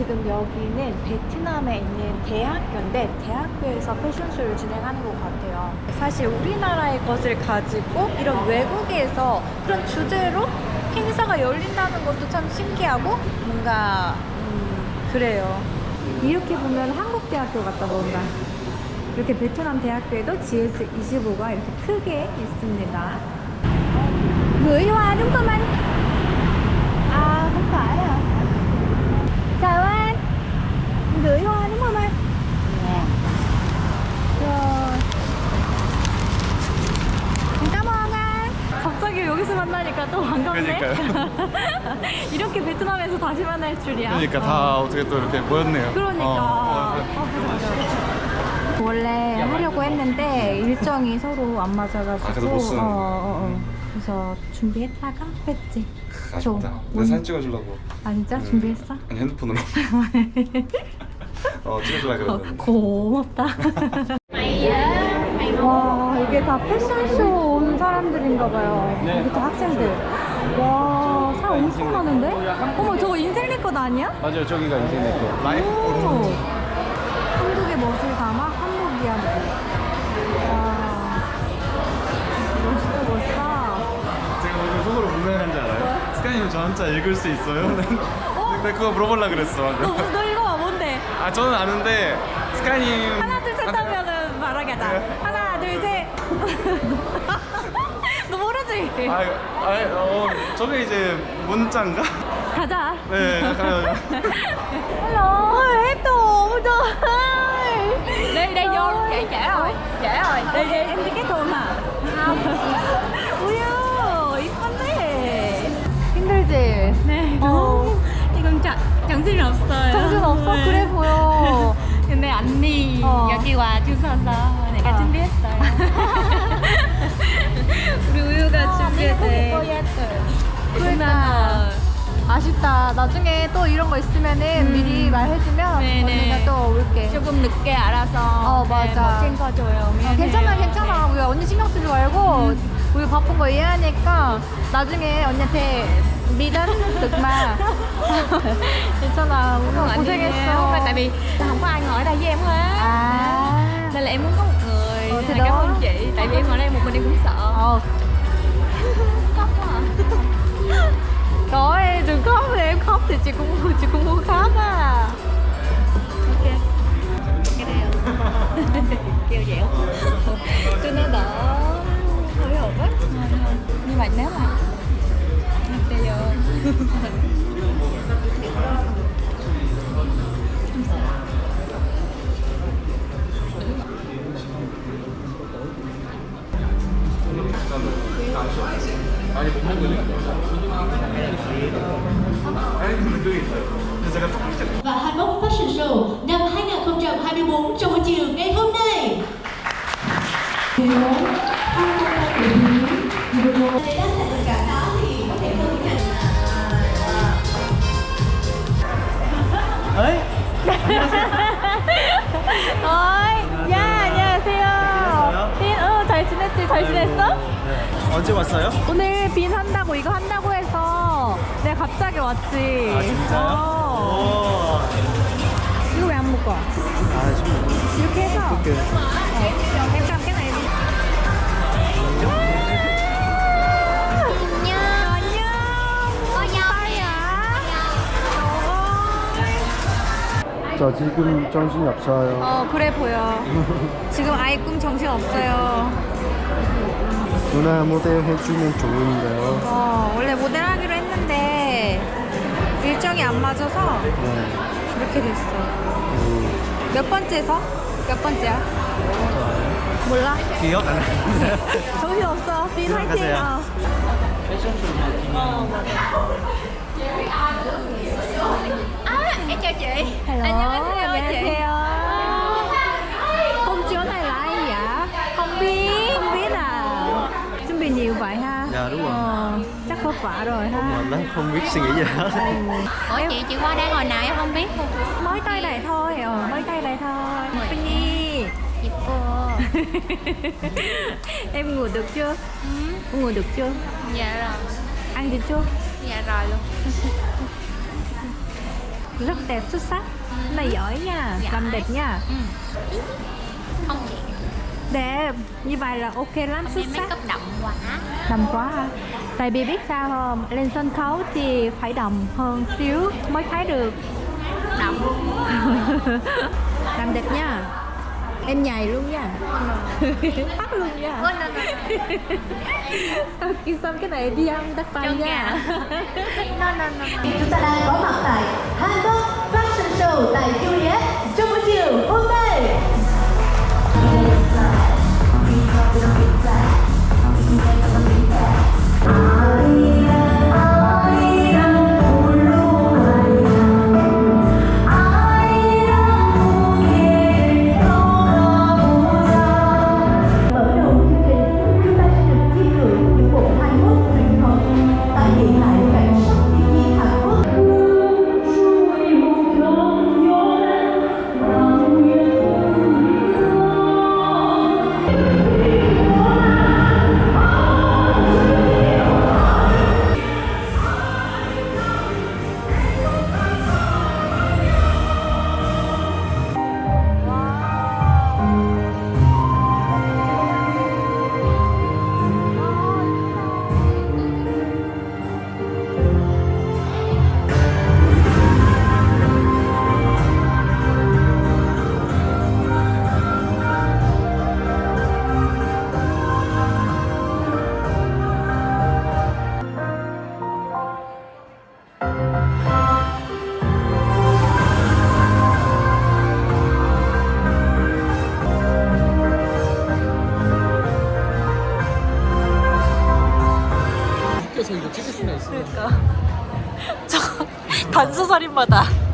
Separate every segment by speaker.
Speaker 1: 지금 여기는 베트남에 있는 대학교인데 대학교에서 패션쇼를 진행하는 것 같아요. 사실 우리나라의 것을 가지고 이런 외국에서 그런 주제로 행사가 열린다는 것도 참 신기하고 뭔가 음, 그래요. 이렇게 보면 한국 대학교 같다 뭔가. 이렇게 베트남 대학교에도 GS25가 이렇게 크게 있습니다. Đúng không anh? À không phải à Chào anh Gửi hoa đúng không anh? Rồi Cảm ơn anh 갑자기 여기서 만나니까 또 반갑네 이렇게 베트남에서 다시 만날 줄이야
Speaker 2: 그러니까 다 어떻게 또 이렇게 모였네요.
Speaker 1: 그러니까
Speaker 2: 어, 어,
Speaker 1: 어. 원래 하려고 했는데 일정이 서로 안 맞아가지고
Speaker 2: 아, 그래서 못 쓰는
Speaker 1: 어, 어, 어. 그래서 준비했다가 했지 줘.
Speaker 2: 아쉽다.
Speaker 1: 뭐-
Speaker 2: 내 사진 찍어주려고.
Speaker 1: 아 진짜?
Speaker 2: 음.
Speaker 1: 준비했어?
Speaker 2: 아니 핸드폰으로. 어 찍어주려
Speaker 1: 어,
Speaker 2: 그랬는데.
Speaker 1: 고맙다 와 이게 다 패션쇼 온 사람들인가 봐요 이게 다 학생들 와 사람 엄청 많은데? 어머 저거 인생 내것 아니야?
Speaker 2: 맞아요 저기가 인생 내 거. 라이프
Speaker 1: 오. 한국의 멋을 담아 한국이야. 와. 멋있다, 멋있다.
Speaker 2: 제가 오늘 속으로 무슨 말인지 알아요? 스카이님 저 한자 읽을 수 있어요? 근데 그거 물어보려 그랬어.
Speaker 1: 너. 너 이거 뭔데?
Speaker 2: 아 저는 아는데 스카이님.
Speaker 1: 하나, 둘, 셋 하면은 말하게 하자. 하나, 둘, 셋. 너 모르지?
Speaker 2: 아, 아, 어, 저게 이제 문자인가?
Speaker 1: 가자.
Speaker 2: 네, 가요.
Speaker 1: Hello, Đây, đây vô,
Speaker 3: Dạ trễ rồi trễ rồi
Speaker 1: Đây, đây, em đi cái tuần à? 우야, 이쁜데. 힘들지?
Speaker 3: 네
Speaker 1: 어.
Speaker 3: 지금 자, 정신 없어요
Speaker 1: 정신 없어?
Speaker 3: 네.
Speaker 1: 그래 보여.
Speaker 3: 근데 언니
Speaker 1: 어.
Speaker 3: 여기 와주셔서
Speaker 1: 어.
Speaker 3: 우리 우유가 준비돼
Speaker 1: 그러니까 아쉽다. 나중에 또 이런 거 있으면은 미리 말해주면
Speaker 3: 네네.
Speaker 1: 언니가 또 올게.
Speaker 3: 조금 늦게 알아서
Speaker 1: 어, 맞아.
Speaker 3: 네, 뭐 챙겨줘요
Speaker 1: 어,
Speaker 3: 미안해요.
Speaker 1: 괜찮아, 괜찮아. 우리 언니 신경 쓰지 말고 우리 바쁜 거 이해하니까 나중에 언니한테 미련 득마. 괜찮아. 우리
Speaker 3: Không, anh đi
Speaker 1: 고생했어.
Speaker 3: không phải tại vì không có ai ngồi ở đây với em hết
Speaker 1: 아.
Speaker 3: nên là em muốn có một người
Speaker 1: Ờ, thì
Speaker 3: là cảm
Speaker 1: đó.
Speaker 3: ơn chị tại vì em ngồi đây một mình em cũng sợ
Speaker 1: 어.
Speaker 3: khóc quá à
Speaker 1: Trời đừng khóc thì em khóc thì chị cũng chị cũng muốn khóc à.
Speaker 3: ok cái này kêu dẻo
Speaker 2: 근데 그게 있어요. 근데 제가 조금 있잖아요.
Speaker 4: và Hanok Fashion Show năm 2024 trong buổi chiều ngày hôm nay. Đây tất cả đó thì có thể không nhận
Speaker 1: 어이, 야, 안녕하세요. 빈, 어, 잘 지냈지? 잘 지냈어?
Speaker 2: 언제 왔어요?
Speaker 1: 오늘 빈 한다고 이거 한다고 해서 내가 갑자기 왔지.
Speaker 2: 아 진짜요?
Speaker 1: 어.
Speaker 2: 오.
Speaker 1: 이거 왜안 먹어?
Speaker 2: 아 지금
Speaker 1: 이렇게 해서.
Speaker 2: 이렇게.
Speaker 1: 어. 안녕. 안녕.
Speaker 2: 저 지금 정신이 없어요.
Speaker 1: 어, 그래 보여. 지금 아예 꿈 정신 없어요.
Speaker 2: 누나 모델 해주면 좋은데요.
Speaker 1: 어, 원래 모델 했는데 일정이 안 맞아서
Speaker 2: 네.
Speaker 1: 이렇게 됐어.
Speaker 2: 음,
Speaker 1: 몇 번째서? 몇 번째야? 몰라?
Speaker 2: 기억 안 나요.
Speaker 1: 정신 없어. 빈 화이팅. 어.
Speaker 3: à, em chào chị
Speaker 1: Hello.
Speaker 3: 안녕하세요 chị
Speaker 1: 안녕하세요. Vả rồi ha.
Speaker 2: Lắm, không biết suy nghĩ gì hết.
Speaker 3: ủa chị chị qua đây hồi nào em không biết
Speaker 1: Mới tới đây thôi, ờ, mới tới đây thôi. Penny.
Speaker 3: dịp cô
Speaker 1: em ngủ được chưa? Ngủ được chưa?
Speaker 3: dạ rồi
Speaker 1: Ăn được chưa?
Speaker 3: dạ rồi luôn
Speaker 1: rất đẹp xuất sắc Cái này giỏi nha
Speaker 3: Giỏi.
Speaker 1: làm đẹp nha
Speaker 3: ừ. không chị
Speaker 1: đẹp. Như vậy là ok lắm xuất
Speaker 3: make
Speaker 1: sắc.
Speaker 3: up đậm quá.
Speaker 1: Đầm quá hả tại vì biết sao không? Lên sân khấu thì phải đầm hơn xíu mới thấy được.
Speaker 3: Đậm.
Speaker 1: Làm đẹp nha. Em nhảy luôn nha. Bắt luôn nha. Sau khi xong cái này đi ăn đắt tay nha.
Speaker 3: no, no, no.
Speaker 4: Chúng ta đang có mặt tại Hanbok Fashion Show tại Juliet trong buổi chiều hôm nay.
Speaker 1: 단수살인마다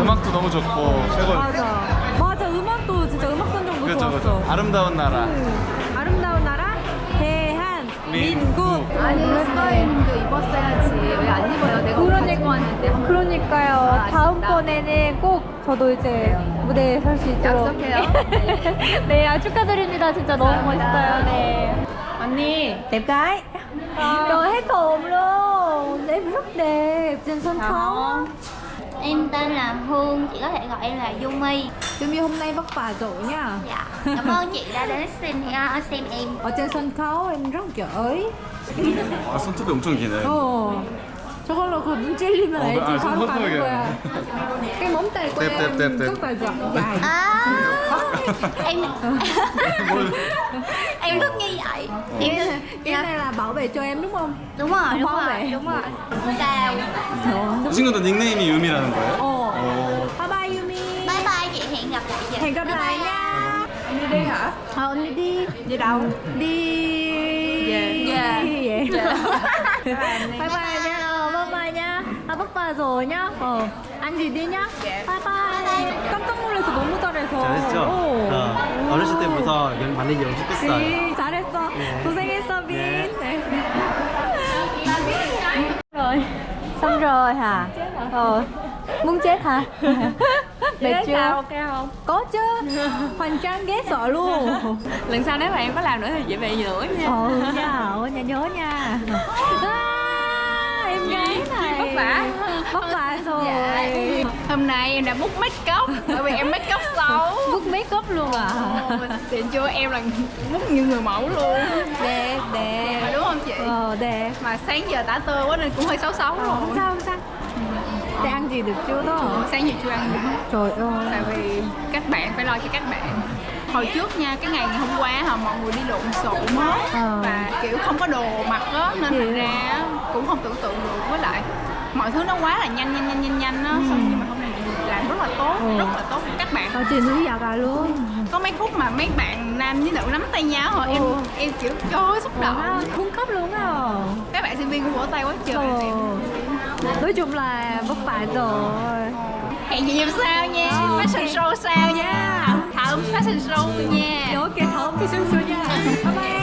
Speaker 2: 음악도 너무 좋고 최고.
Speaker 1: 맞아. 맞아. 음악도 진짜 음악 선정도
Speaker 2: 그렇죠,
Speaker 1: 좋았어.
Speaker 2: 그렇죠. 아름다운 나라.
Speaker 1: 음, 아름다운 나라 대한민국.
Speaker 3: 아니 스카이님도 입었어야지 왜 안 입어요? 내가 옷 가지고 왔는데
Speaker 1: 그러니까요.
Speaker 3: 아, 아쉽다.
Speaker 1: 다음번에는 꼭 저도 이제 무대에 설 수 있도록.
Speaker 3: 약속해요.
Speaker 1: 네, 아, 축하드립니다. 진짜 너무
Speaker 3: 감사합니다.
Speaker 1: 멋있어요. 네.
Speaker 3: 언니
Speaker 1: đẹp gái rồi hết hồn luôn em rất đẹp trên sân khấu
Speaker 5: Em tên là Hương, chị có thể gọi em là Yumi.
Speaker 1: Yumi hôm nay vất vả rồi nha
Speaker 5: Dạ, cảm ơn chị đã đến xem, uh, xem em.
Speaker 1: ở trên sân khấu em rất giỏi
Speaker 2: 아, 손톱이 엄청 기네.
Speaker 1: 어 저걸로 그 눈 찔리면
Speaker 2: 어,
Speaker 1: 알지
Speaker 2: 아,
Speaker 1: 바로 가는
Speaker 2: 손톱이야.
Speaker 1: 거야 cái móng tay của
Speaker 2: Đẹp,
Speaker 1: em
Speaker 2: đẹp, đẹp, đẹp.
Speaker 1: rất là dài dài
Speaker 5: À, em
Speaker 2: 뭘-
Speaker 5: em rất như vậy. Em
Speaker 1: cái,
Speaker 5: rất,
Speaker 1: này- cái này là bảo vệ cho em đúng không
Speaker 5: đúng rồi, đúng
Speaker 1: Bảo
Speaker 5: rồi,
Speaker 1: vệ.
Speaker 5: đúng rồi. Cao.
Speaker 2: 이 친구도 닉네임이 유미라는 거예요?
Speaker 1: ồ
Speaker 2: 어.
Speaker 1: bye bye Yumi
Speaker 5: Bye bye chị, hẹn gặp lại chị.
Speaker 1: hẹn gặp lại nha anh đi đi hả ờ anh đi đi đi đâu đi
Speaker 3: Về.
Speaker 1: về
Speaker 3: Về.
Speaker 1: bye bye nha ờ, bye bye nha 아 vất vả rồi nhá ờ anh gì đi nhá
Speaker 3: Dạ.
Speaker 1: bye bye 깜짝 놀라서 너무 잘해서
Speaker 6: 잘했죠?
Speaker 1: 어.
Speaker 6: 어, 어렸을 때부터 연- 많이 연습했어요.
Speaker 1: 네, 잘했어
Speaker 6: 네.
Speaker 1: 고생했어 빈
Speaker 6: 네.
Speaker 1: 네. rồi xong rồi hả ờ muốn chết hả mệt chưa
Speaker 3: ok không
Speaker 1: có chứ hoành trang ghé sợ luôn
Speaker 3: lần sau nếu mà em có làm nữa thì chị về nữa nha
Speaker 1: ừ nha ừ nha nhớ nha
Speaker 3: Vất vả.
Speaker 1: vất vả rồi.
Speaker 3: Dạ. hôm nay em đã bút make up bởi vì em make up xấu.
Speaker 1: Bút make up luôn à?
Speaker 3: Tiền chưa em là bút như người mẫu luôn.
Speaker 1: Đẹp đẹp.
Speaker 3: Đúng không chị?
Speaker 1: Ờ đẹp.
Speaker 3: Mà sáng giờ tả tơ quá nên cũng hơi xấu xấu
Speaker 1: Ờ,
Speaker 3: rồi
Speaker 1: không sao không sao. Để ăn gì được chưa đó?
Speaker 3: Sáng giờ chưa ăn gì hết.
Speaker 1: Trời ơi.
Speaker 3: Tại vì các bạn phải lo cho các bạn. Hồi trước nha cái ngày ngày hôm qua hả mọi người đi lộn xộn hết
Speaker 1: Ờ.
Speaker 3: và kiểu không có đồ mặc á nên thành ra cũng không tưởng tượng được. Với lại mọi thứ nó quá là nhanh nhanh nhanh nhanh nhanh á. Xong nhưng mà hôm nay làm rất là tốt
Speaker 1: Ừ.
Speaker 3: rất là tốt. Các bạn.
Speaker 1: Ờ, chị nữ giặt à luôn.
Speaker 3: Có mấy khúc mà mấy bạn nam với nữ nắm tay nhau em
Speaker 1: Ừ.
Speaker 3: em kiểu trời xúc động.
Speaker 1: Wow, cung cấp luôn à
Speaker 3: các bạn sinh viên cũng vỗ tay quá trời. Em
Speaker 1: nói chung là vất vả rồi.
Speaker 3: Hẹn chị dịp sau nha.
Speaker 1: Ok.
Speaker 3: fashion show sau nha. Thảo fashion show nha.
Speaker 1: Ok thở cái xương xương nha. Bye bye